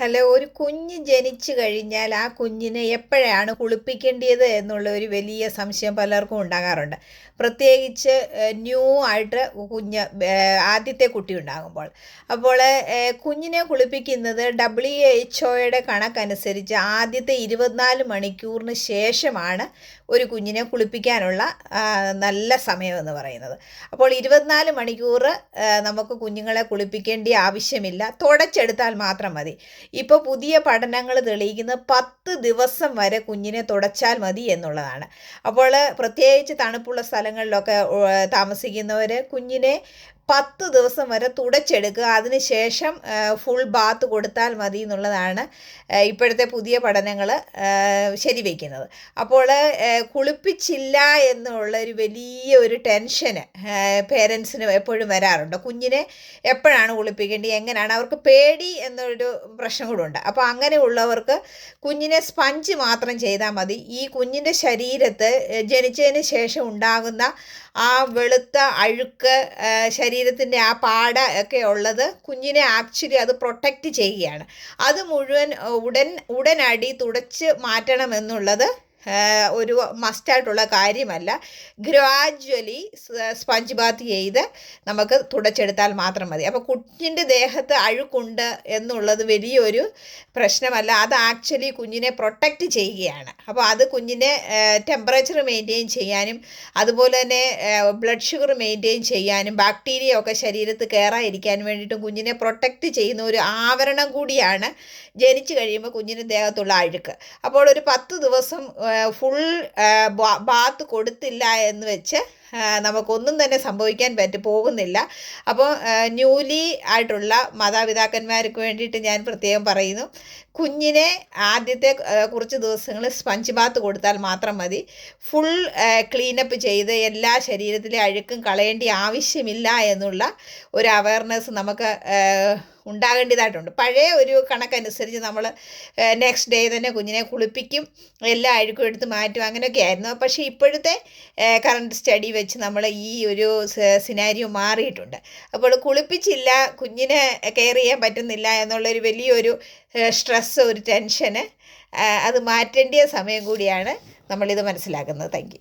Hello ഒരു കുഞ്ഞ് ജനിച്ചു കഴിഞ്ഞാൽ ആ കുഞ്ഞിനെ എപ്പോഴാണ് കുളിപ്പിക്കേണ്ടത് എന്നുള്ള ഒരു വലിയ സംശയം പലർക്കും ഉണ്ടാകാറുണ്ട്. പ്രത്യേകിച്ച് ന്യൂ ആയിട്ട് കുഞ്ഞ് ആദ്യത്തെ കുട്ടി ഉണ്ടാകുമ്പോൾ. അപ്പോൾ കുഞ്ഞിനെ കുളിപ്പിക്കുന്നത് ഡബ്ല്യു എച്ച് ഒയുടെ കണക്കനുസരിച്ച് ആദ്യത്തെ ഇരുപത്തിനാല് മണിക്കൂറിന് ശേഷമാണ് ഒരു കുഞ്ഞിനെ കുളിപ്പിക്കാനുള്ള നല്ല സമയമെന്ന് പറയുന്നത്. അപ്പോൾ ഇരുപത്തിനാല് മണിക്കൂർ നമുക്ക് കുഞ്ഞുങ്ങളെ കുളിപ്പിക്കേണ്ട ആവശ്യമില്ല. തുടച്ചെടുത്താൽ മാത്രം മതി. ഇപ്പോൾ പുതിയ പഠനങ്ങൾ തെളിയിക്കുന്നത് പത്ത് ദിവസം വരെ കുഞ്ഞിനെ തുടച്ചാൽ മതി എന്നുള്ളതാണ്. അപ്പോൾ പ്രത്യേകിച്ച് തണുപ്പുള്ള സ്ഥലങ്ങളിലൊക്കെ താമസിക്കുന്നവർ കുഞ്ഞിനെ പത്ത് ദിവസം വരെ തുടച്ചെടുക്കുക. അതിനുശേഷം ഫുൾ ബാത്ത് കൊടുത്താൽ മതി എന്നുള്ളതാണ് ഇപ്പോഴത്തെ പുതിയ പഠനങ്ങൾ ശരിവയ്ക്കുന്നത് അപ്പോൾ കുളിപ്പിച്ചില്ല എന്നുള്ള ഒരു വലിയ ഒരു ടെൻഷന് പേരൻസിന് എപ്പോഴും വരാറുണ്ട്. കുഞ്ഞിനെ എപ്പോഴാണ് കുളിപ്പിക്കേണ്ടത്? എങ്ങനെയാണ്? അവർക്ക് പേടി എന്നൊരു പ്രശ്നം കൂടുണ്ട് അപ്പോൾ അങ്ങനെയുള്ളവർക്ക് കുഞ്ഞിനെ സ്പഞ്ച് മാത്രം ചെയ്താൽ മതി. ഈ കുഞ്ഞിന്റെ ശരീരത്ത് ജനിച്ചതിന് ശേഷം ഉണ്ടാകുന്ന ആ വെളുത്ത അഴുക്ക് ശരീരത്തിന്റെ ആ പാട ഒക്കെ ഉള്ളത് കുഞ്ഞിനെ ആക്ച്വലി അത് പ്രൊട്ടക്റ്റ് ചെയ്യുകയാണ്. അത് മുഴുവൻ ഉടൻ ഉടനടി തുടച്ച് മാറ്റണം എന്നുള്ളത് ഏഹ് ഒരു മസ്റ്റായിട്ടുള്ള കാര്യമല്ല. ഗ്രാജ്വലി സ്പഞ്ച് ബാത്ത് ചെയ്ത് നമുക്ക് തുടച്ചെടുത്താൽ മാത്രം മതി. അപ്പോൾ കുഞ്ഞിന്റെ ദേഹത്ത് അഴുക്കുണ്ട് എന്നുള്ളത് വലിയൊരു പ്രശ്നമല്ല. അത് ആക്ച്വലി കുഞ്ഞിനെ പ്രൊട്ടക്റ്റ് ചെയ്യുകയാണ്. അപ്പോൾ അത് കുഞ്ഞിനെ ടെമ്പറേച്ചർ മെയിന്റെയിൻ ചെയ്യാനും അതുപോലെ തന്നെ ബ്ലഡ് ഷുഗർ മെയിന്റെയിൻ ചെയ്യാനും ബാക്ടീരിയ ഒക്കെ ശരീരത്ത് കയറാതിരിക്കാനും വേണ്ടിയിട്ടും കുഞ്ഞിനെ പ്രൊട്ടക്റ്റ് ചെയ്യുന്ന ഒരു ആവരണം കൂടിയാണ് ജനിച്ചു കഴിയുമ്പോൾ കുഞ്ഞിന്റെ ദേഹത്തുള്ള അഴുക്ക്. അപ്പോൾ ഒരു പത്ത് ദിവസം ഫുൾ ബാത്ത് കൊടുത്തില്ല എന്ന് വെച്ച് നമുക്കൊന്നും തന്നെ സംഭവിക്കാൻ പറ്റി പോകുന്നില്ല. അപ്പോൾ ന്യൂലി ആയിട്ടുള്ള മാതാപിതാക്കന്മാർക്ക് വേണ്ടിയിട്ട് ഞാൻ പ്രത്യേകം പറയുന്നു. കുഞ്ഞിനെ ആദ്യത്തെ കുറച്ച് ദിവസങ്ങൾ സ്പഞ്ച് ബാത്ത് കൊടുത്താൽ മാത്രം മതി. ഫുൾ ക്ലീനപ്പ് ചെയ്ത് എല്ലാ ശരീരത്തിലെ അഴുക്കും കളയേണ്ട ആവശ്യമില്ല എന്നുള്ള ഒരു അവയർനെസ് നമുക്ക് ഉണ്ടാകേണ്ടതായിട്ടുണ്ട്. പഴയ ഒരു കണക്കനുസരിച്ച് നമ്മൾ നെക്സ്റ്റ് ഡേ തന്നെ കുഞ്ഞിനെ കുളിപ്പിക്കും എല്ലാ അഴുക്കും എടുത്ത് മാറ്റും അങ്ങനെയൊക്കെ ആയിരുന്നു. പക്ഷേ ഇപ്പോഴത്തെ കറണ്ട് സ്റ്റഡി വെച്ച് നമ്മൾ ഈ ഒരു സിനാരിയോ മാറിയിട്ടുണ്ട്. അപ്പോൾ കുളിപ്പിച്ചില്ല കുഞ്ഞിനെ കെയർ ചെയ്യാൻ പറ്റുന്നില്ല എന്നുള്ളൊരു വലിയൊരു സ്ട്രെസ്സ് ഒരു ടെൻഷന് അത് മാറ്റേണ്ട സമയം കൂടിയാണ് നമ്മളിത് മനസ്സിലാക്കുന്നത്. താങ്ക്